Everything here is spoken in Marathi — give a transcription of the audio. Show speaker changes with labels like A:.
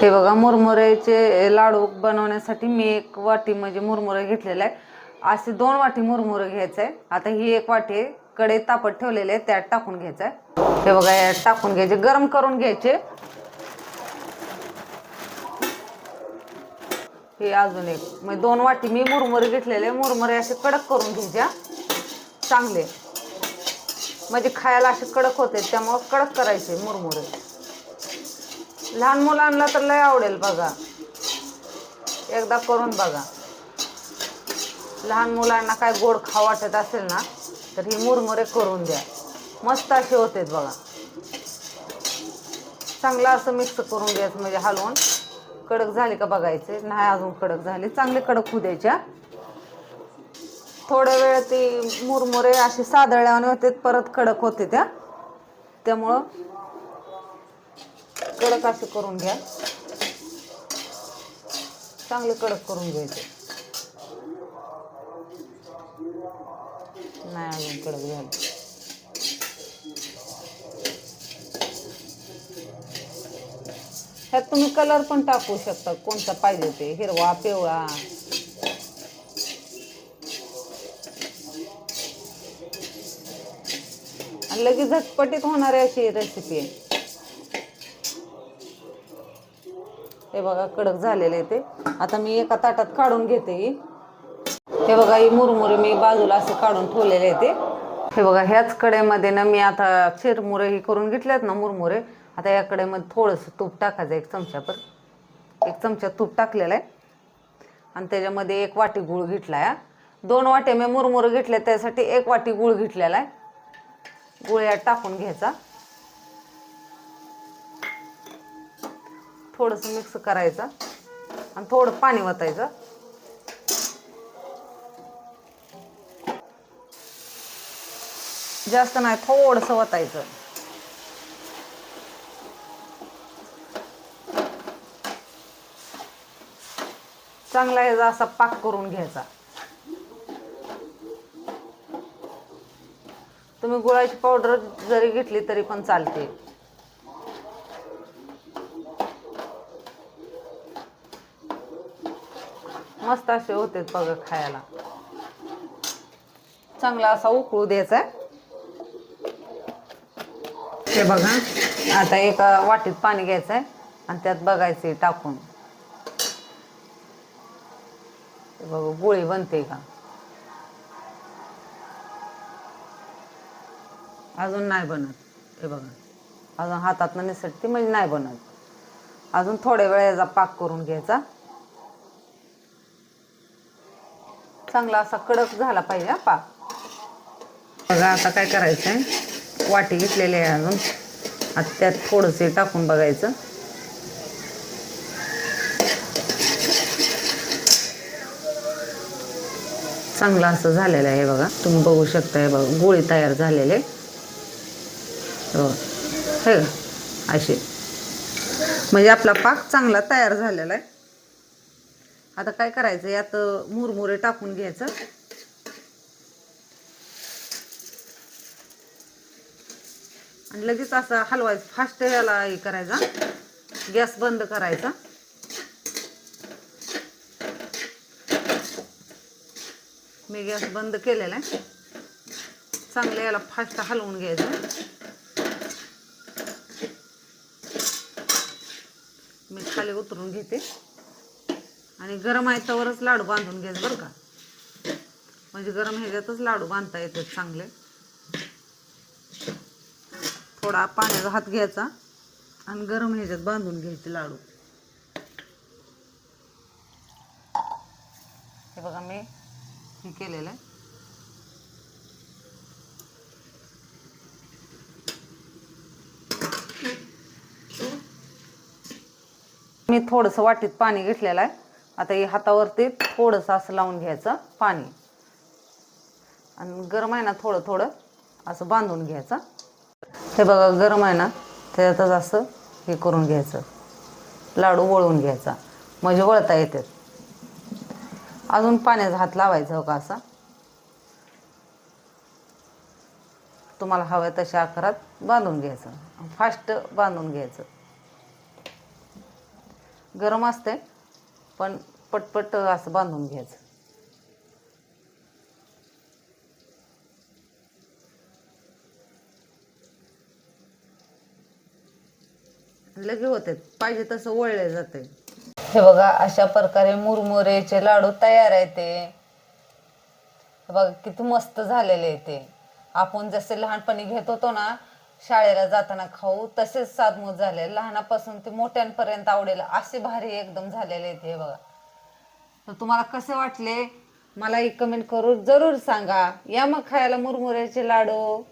A: हे बघा मुरमुऱ्याचे लाडू बनवण्यासाठी मी एक वाटी म्हणजे मुरमुरे घेतलेला आहे असे दोन वाटी मुरमुरे घ्यायचं आहे आता ही एक वाटी कडे तापत ठेवलेले आहे त्यात टाकून घ्यायचं आहे. हे बघा यात टाकून घ्यायचे गरम करून घ्यायचे. हे अजून एक म्हणजे दोन वाटी मी मुरमुरे घेतलेले मुरमुरे असे कडक करून घ्यायच्या चांगले. म्हणजे खायला असे कडक होते त्यामुळं कडक करायचे मुरमुरे. लहान मुलांना तर लय आवडेल बघा. एकदा करून बघा. लहान मुलांना काय गोड खा वाटत असेल ना तर ही मुरमुरे करून द्या. मस्त असे होते बघा. चांगलं असं मिक्स करून घ्यायचं म्हणजे हलवून. कडक झाले का बघायचे. नाही अजून कडक झाले. चांगले कडक होऊ द्यायच्या. थोड्या वेळ ती मुरमुरे असे सादळल्याने होते परत कडक होते त्या. त्यामुळं कडक असं करून घ्या. चांगलं कडक करून घ्यायचं. नाही अजून कडक झालं. ह्यात तुम्ही कलर पण टाकू शकता कोणता पाहिजे ते. हिरवा पिवळा. आणि लगेच झटपटीत होणारी अशी रेसिपी आहे. हे बघा कडक झालेले आहे ते. आता मी एका ताटात काढून घेते ही. हे बघा ही मुरमुरे मी बाजूला असे काढून ठेवलेले आहे ते. हे बघा ह्याच कडेमध्ये ना मी आता चिरमुरे ही करून घेतल्यात ना मुरमुरे. आता या कडेमध्ये थोडंसं तूप टाकायचं एक चमच्यावर एक चमचा तूप टाकलेला आहे. आणि त्याच्यामध्ये एक वाटी गूळ घेतला आहे. दोन वाटे मी मुरमुरे घेतले त्यासाठी एक वाटी गूळ घेतलेला आहे. गूळ यात टाकून घ्यायचा. थोडंसं मिक्स करायचं आणि थोडं पाणी वतायचं. जास्त नाही थोडंसं वतायचं. चांगला ह्याचा असा पाक करून घ्यायचा. तुम्ही गुळाची पावडर जरी घेतली तरी पण चालते. मस्त असे होते बघा खायला. चांगला असा उकळू द्यायचा हे बघा आता एका वाटीत पाणी घ्यायचं आहे आणि त्यात बघायचे टाकून. बघा गोळी बनते का? अजून नाही बनत. हे बघा अजून हातात निसटते म्हणजे नाही बनत. अजून थोड्या वेळेचा पाक करून घ्यायचा. चांगला असा कडक झाला पाहिजे हा पाक बघा आता काय करायचं आहे वाटी घेतलेली आहे अजून. आता त्यात थोडंसे टाकून बघायचं. चांगलं असं झालेलं आहे बघा. तुम्ही बघू शकता हे बघा. गोळी तयार झालेले. हो. हे असे. म्हणजे आपला पाक चांगला तयार झालेला आहे. आता काय करायचं यात मुरमुरे टाकून घ्यायचं. आणि लगेच असं हलवायचं फास्ट याला हे करायचा. गॅस बंद करायचा. मी गॅस बंद केलेला आहे. चांगलं याला फास्ट हलवून घ्यायचं. मी खाली उतरून घेते. आणि गरम आहे तवरच लाडू बांधून घ्यायचं बरं का. म्हणजे गरम ह्याच्यातच लाडू बांधता येतात चांगले. थोडा पाण्याचा हात घ्यायचा आणि गरम ह्याच्यात बांधून घ्यायचे लाडू. हे बघा मी हे केलेलं आहे. मी थोडंसं वाटीत पाणी घेतलेलं आहे. आता हे हातावरती थोडंसं असं लावून घ्यायचं पाणी. आणि गरम आहे ना थोडं थोडं असं बांधून घ्यायचं. हे बघा गरम आहे ना त्याच्यातच असं हे करून घ्यायचं. लाडू वळून घ्यायचा. म्हणजे वळता येते. अजून पाण्याचा हात लावायचा हो का असा. तुम्हाला हव्या तशा आकारात बांधून घ्यायचं. फास्ट बांधून घ्यायचं. गरम असते पण पटपट असं बांधून घ्यायचं. लगे होते पाहिजे तसं वळले जाते. हे बघा अशा प्रकारे मुरमुरेचे लाडू तयार आहे ते. बघा किती मस्त झालेले आहे ते. आपण जसे लहानपणी घेत होतो ना शाळेला जाताना खाऊ तसेच साधमूत झाले. लहानापासून ते मोठ्यांपर्यंत आवडेल असे भारी एकदम झालेले आहेत हे बघा. तर तुम्हाला कसे वाटले? मला एक कमेंट करून जरूर सांगा. या मग खायला मुरमुऱ्याचे लाडू.